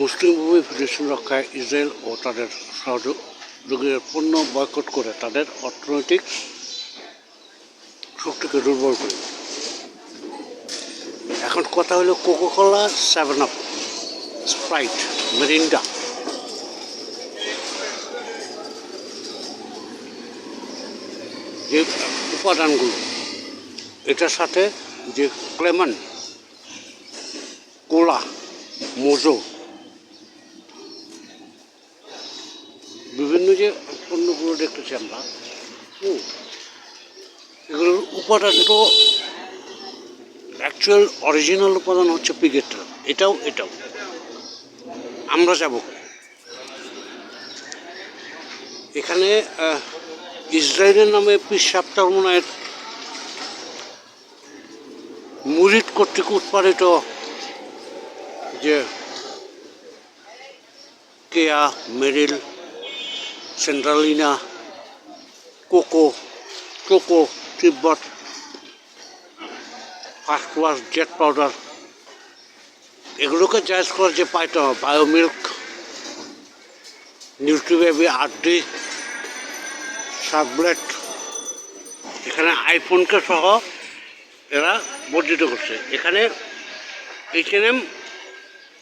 মুসলিম ভূমি ফেডারেশন রক্ষায় ইসরায়েল ও তাদের সহযোগীদের পণ্য বয়কট করে তাদের অর্থনৈতিক শক্তিকে দুর্বল করে। এখন কথা হলো Coca Cola seven up Sprite Mirinda যে উপাদানগুলো, এটার সাথে যে ক্লেমন কোলা মোজো বিভিন্ন যে পণ্যগুলো দেখতেছি আমরা হুম, এগুলোর উপাদান তো অ্যাকচুয়াল অরিজিনাল উপাদান হচ্ছে পিগেটটা এটাও এটাও। আমরা যাব। এখানে ইসরায়েলের নামে পিস সাপ্তাহমনায়ের মুরিদ কর্তৃক উৎপাদিত যে কেয়া মেরিল সেন্ট্রালিনা কোকো cocoa Tibet first class jet powder এগুলোকে জায়জ করার যে পাইতে বায়োমিল্ক নিউট্রিবেবি আড্ডি সাবলেট এখানে আইফোনকে সহ এরা বর্ধিত করছে। এখানে H N M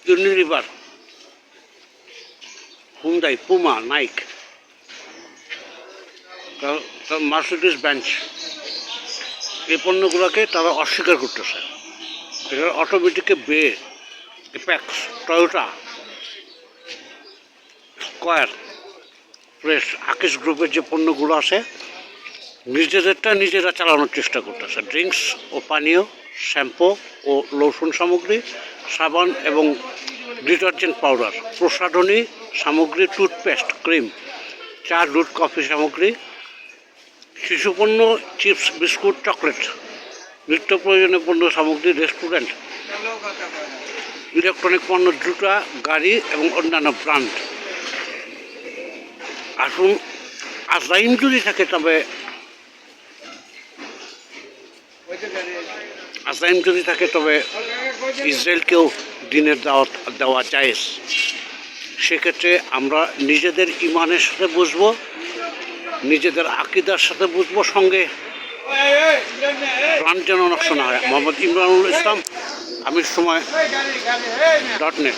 Unilever Hyundai Puma Nike Mercedes Benz এই পণ্যগুলোকে তারা অস্বীকার করতেছে। এখানে অটোমেটিকে বে এপ্যাক্স টয়োটা স্কয়ার প্রেস আকিস গ্রুপের যে পণ্যগুলো আছে, নিজেদেরটা নিজেরা চালানোর চেষ্টা করতেছে। ড্রিঙ্কস ও পানীয় শ্যাম্পু ও লোশন সামগ্রী, সাবান এবং ডিটারজেন্ট পাউডার, প্রসাধনী সামগ্রী টুথপেস্ট ক্রিম চা, দুধ কফি সামগ্রী শিশুপণ্য, চিপস, বিস্কুট, চকলেট, নিত্য প্রয়োজনীয় পণ্য সামগ্রী, রেস্টুরেন্ট, ইলেকট্রনিক পণ্য, জুতা, গাড়ি এবং অন্যান্য ব্র্যান্ড। আসুন আজরাইন যদি থাকে তবে আজরাইন যদি থাকে তবে ইসরায়েলকেও দিনের দাওয়াত দেওয়া যায়। সেক্ষেত্রে আমরা নিজেদের ইমানের সাথে বুঝব নিজেদের আকিদার সাথে বুঝব সঙ্গে। প্রাণ যেন নষ্ট না হয়। মোহাম্মদ ইমরানুল ইসলাম আমির সময় ডট নেট